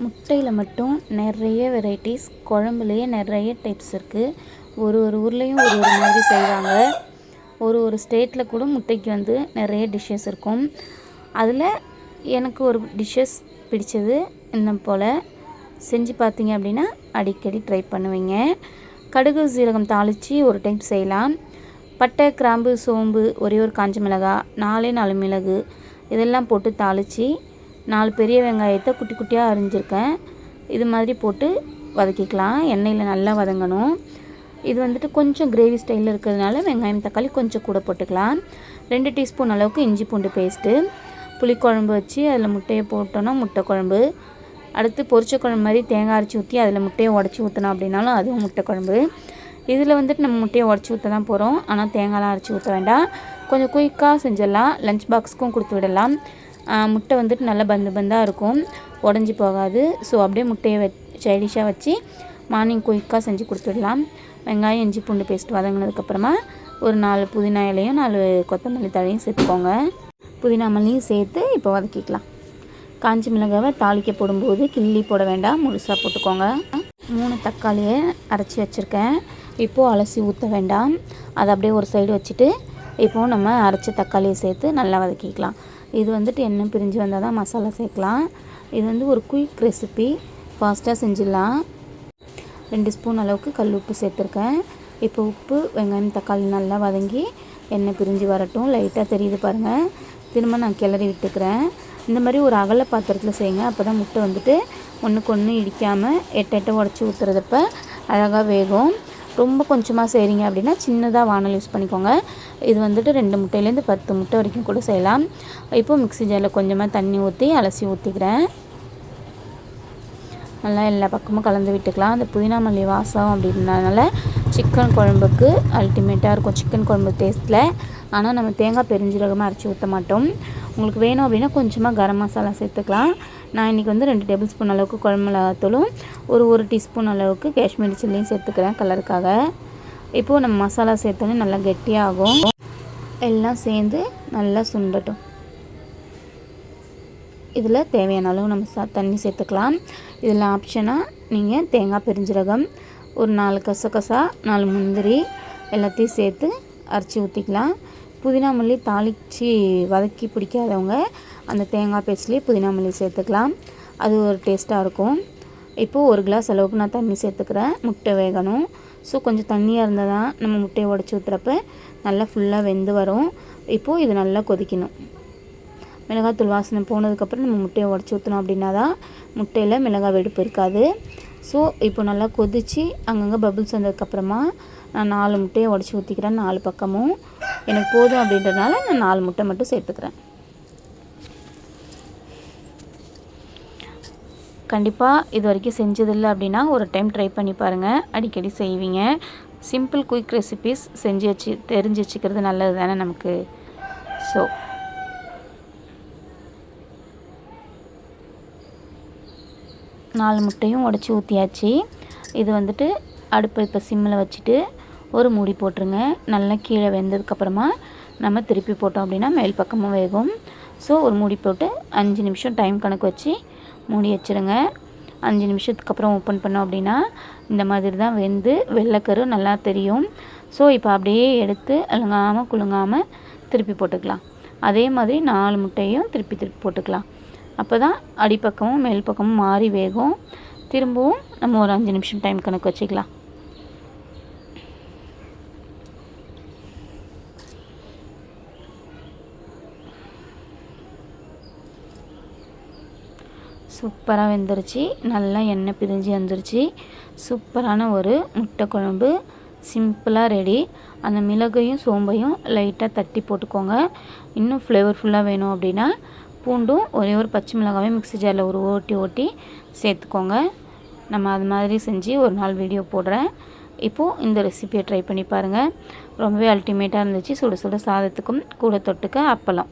முட்டையில் மட்டும் நிறைய வெரைட்டிஸ் குழம்புலேயே நிறைய டைப்ஸ் இருக்குது ஒரு ஒரு ஊர்லேயும் ஒரு ஒரு மாதிரி செய்வாங்க. ஒரு ஒரு ஸ்டேட்டில் கூட முட்டைக்கு வந்து நிறைய டிஷ்ஷஸ் இருக்கும். அதில் எனக்கு ஒரு டிஷ்ஷஸ் பிடிச்சது இன்னும் போல். செஞ்சு பார்த்தீங்க அப்படின்னா அடிக்கடி ட்ரை பண்ணுவீங்க. கடுகு சீரகம் தாளித்து ஒரு டைம் செய்யலாம். பட்டை கிராம்பு சோம்பு ஒரே ஒரு காஞ்ச மிளகாய் நாலே நாலு மிளகு இதெல்லாம் போட்டு தாளித்து நாலு பெரிய வெங்காயத்தை குட்டி குட்டியாக அரிஞ்சிருக்கேன். இது மாதிரி போட்டு வதக்கிக்கலாம். எண்ணெயில் நல்லா வதங்கணும். இது வந்துட்டு கொஞ்சம் கிரேவி ஸ்டைலில் இருக்கிறதுனால வெங்காயம் தக்காளி கொஞ்சம் கூட போட்டுக்கலாம். ரெண்டு டீஸ்பூன் அளவுக்கு இஞ்சி பூண்டு பேஸ்ட்டு புளிக்குழம்பு வச்சு அதில் முட்டையை போட்டோன்னா முட்டை குழம்பு. அடுத்து பொரிச்ச குழம்பு மாதிரி தேங்காய் அரைச்சி ஊற்றி அதில் முட்டையை உடச்சி ஊற்றினோம் அப்படின்னாலும் அதுவும் முட்டை குழம்பு. இதில் வந்துட்டு நம்ம முட்டையை உடச்சி ஊற்ற தான் போகிறோம் ஆனால் தேங்காய்லாம் அரைச்சி ஊற்ற வேண்டாம். கொஞ்சம் குயிக்காக செஞ்சிடலாம். லஞ்ச் பாக்ஸுக்கும் கொடுத்து விடலாம். முட்டை வந்துட்டு நல்லா பந்து பந்தாக இருக்கும். உடஞ்சி போகாது. ஸோ அப்படியே முட்டையை வச் சைடிஷாக வச்சு மார்னிங் குயிக்காக செஞ்சு கொடுத்துடலாம். வெங்காயம் இஞ்சி பூண்டு பேஸ்ட் வதங்கினதுக்கப்புறமா ஒரு நாலு புதினா இலையும் நாலு கொத்தமல்லி தழையும் சேர்த்துக்கோங்க. புதினா மல்லியும் சேர்த்து இப்போ வதக்கிக்கலாம். காஞ்சி மிளகாவை தாளிக்க போடும்போது கிள்ளி போட வேண்டாம். முழுசாக போட்டுக்கோங்க. மூணு தக்காளியை அரைச்சி வச்சுருக்கேன். இப்போது அலசி ஊற்ற வேண்டாம். அதை அப்படியே ஒரு சைடு வச்சுட்டு இப்போது நம்ம அரைச்ச தக்காளியை சேர்த்து நல்லா வதக்கிக்கலாம். இது வந்துட்டு எண்ணெய் பிரிஞ்சு வந்தால் தான் மசாலா சேர்க்கலாம். இது வந்து ஒரு குயிக் ரெசிபி ஃபாஸ்ட்டாக செஞ்சிடலாம். ரெண்டு ஸ்பூன் அளவுக்கு கல் உப்பு சேர்த்துருக்கேன். இப்போ உப்பு வெங்காயம் தக்காளி நல்லா வதங்கி எண்ணெய் பிரிஞ்சு வரட்டும். லைட்டாக தெரியுது பாருங்கள் திரும்ப நான் கிளறி விட்டுக்கிறேன். இந்த மாதிரி ஒரு அகல பாத்திரத்தில் செய்யுங்க. அப்போ தான் முட்டை வந்துட்டு ஒன்றுக்கு ஒன்று இடிக்காமல் எட்ட எட்ட உடச்சி ஊற்றுறதப்ப அழகாக வேகும். ரொம்ப கொஞ்சமாக செய்கிறீங்க அப்படின்னா சின்னதாக வானல் யூஸ் பண்ணிக்கோங்க. இது வந்துட்டு ரெண்டு முட்டையிலேருந்து பத்து முட்டை வரைக்கும் கூட செய்யலாம். இப்போ மிக்ஸி ஜாரில் கொஞ்சமாக தண்ணி ஊற்றி அலசி ஊற்றிக்கிறேன் நல்லா எல்லா பக்கமும் கலந்து விட்டுக்கலாம். அந்த புதினா மல்லி வாசம் அப்படின்றனால சிக்கன் குழம்புக்கு அல்டிமேட்டாக இருக்கும் சிக்கன் குழம்பு டேஸ்ட்டில் ஆனால் நம்ம தேங்காய் பெருஞ்சீரகமாக அரைச்சி ஊற்ற மாட்டோம். உங்களுக்கு வேணும் அப்படின்னா கொஞ்சமாக கரம் மசாலா சேர்த்துக்கலாம். நான் இன்றைக்கி வந்து ரெண்டு டேபிள் ஸ்பூன் அளவுக்கு குழம்புலாத்தூளும் ஒரு ஒரு டீஸ்பூன் அளவுக்கு காஷ்மீரி சில்லியும் சேர்த்துக்கிறேன் கலருக்காக. இப்போது நம்ம மசாலா சேர்த்தோன்னே நல்லா கெட்டியாகும். எல்லாம் சேர்ந்து நல்லா சுண்டட்டும். இதில் தேவையான அளவு நம்ம சா தண்ணி சேர்த்துக்கலாம். இதில் ஆப்ஷனாக நீங்கள் தேங்காய் பெருஞ்சீரகம் ஒரு நாலு கசகசா நாலு முந்திரி எல்லாத்தையும் சேர்த்து அரைச்சி ஊற்றிக்கலாம் புதினா மல்லி தாளித்து வதக்கி பிடிக்காதவங்க அந்த தேங்காய் பேஸ்ட்லேயே புதினா மல்லி சேர்த்துக்கலாம். அது ஒரு டேஸ்ட்டாக இருக்கும். இப்போது ஒரு கிளாஸ் அளவுக்கு நான் தண்ணி சேர்த்துக்கிறேன். முட்டை வேகணும். ஸோ கொஞ்சம் தண்ணியாக இருந்தால் தான் நம்ம முட்டையை உடச்சி ஊற்றுறப்ப நல்லா ஃபுல்லாக வெந்து வரும். இப்போது இது நல்லா கொதிக்கணும். மிளகாத்தூள் வாசனை போனதுக்கப்புறம் நம்ம முட்டையை உடச்சி ஊற்றணும் அப்படின்னா தான் முட்டையில் மிளகாய் வெடிப்பு இருக்காது. ஸோ இப்போ நல்லா கொதித்து அங்கங்கே பபுள்ஸ் வந்ததுக்கப்புறமா நான் நாலு முட்டையை உடச்சி ஊற்றிக்கிறேன் நாலு பக்கமும். எனக்கு போதும் அப்படின்றதுனால நான் நாலு முட்டை மட்டும் சேர்த்துக்கிறேன். கண்டிப்பாக இது வரைக்கும் செஞ்சதில்லை அப்படின்னா ஒரு டைம் ட்ரை பண்ணி பாருங்கள் அடிக்கடி செய்வீங்க. சிம்பிள் குயிக் ரெசிபீஸ் செஞ்சு வச்சு தெரிஞ்சு வச்சுக்கிறது நல்லது தானே நமக்கு? ஸோ நாலு முட்டையும் உடச்சி ஊற்றியாச்சு இது வந்துட்டு அடுப்பை இப்போ சிம்மில் வச்சுட்டு ஒரு மூடி போட்டுருங்க. நல்லா கீழே வெந்ததுக்கப்புறமா நம்ம திருப்பி போட்டோம் அப்படின்னா மேல் பக்கமும் வேகும். ஸோ ஒரு மூடி போட்டு அஞ்சு நிமிஷம் டைம் கணக்கு வச்சு மூடி வச்சுருங்க. அஞ்சு நிமிஷத்துக்கு அப்புறம் ஓப்பன் பண்ணோம் அப்படின்னா இந்த மாதிரி தான் வெந்து வெள்ளைக்கரு நல்லா தெரியும். ஸோ இப்போ அப்படியே எடுத்து அழுங்காமல் குலுங்காமல் திருப்பி போட்டுக்கலாம். அதே மாதிரி நாலு முட்டையும் திருப்பி திருப்பி போட்டுக்கலாம். அப்போ தான் அடிப்பக்கமும் மேல் பக்கமும் மாறி வேகும். திரும்பவும் நம்ம ஒரு அஞ்சு நிமிஷம் டைம் கணக்கு வச்சுக்கலாம். சூப்பராக வெந்துருச்சு. நல்லா எண்ணெய் பிரிஞ்சு வந்துருச்சு. சூப்பரான ஒரு முட்டை குழம்பு. சிம்பிளாக ரெடி. அந்த மிளகையும் சோம்பையும் லைட்டாக தட்டி போட்டுக்கோங்க. இன்னும் ஃப்ளேவர்ஃபுல்லாக வேணும் அப்படின்னா பூண்டும் ஒரே ஒரு பச்சை மிளகாவையும் மிக்ஸி ஜாரில் ஒரு ஓட்டி ஓட்டி சேர்த்துக்கோங்க. நம்ம அது மாதிரி செஞ்சு ஒரு நாள் வீடியோ போடுறேன். இப்போது இந்த ரெசிபியை ட்ரை பண்ணி பாருங்கள் ரொம்பவே அல்டிமேட்டாக இருந்துச்சு. சுட சுட சாதத்துக்கும் கூட தொட்டுக்க அப்பளம்.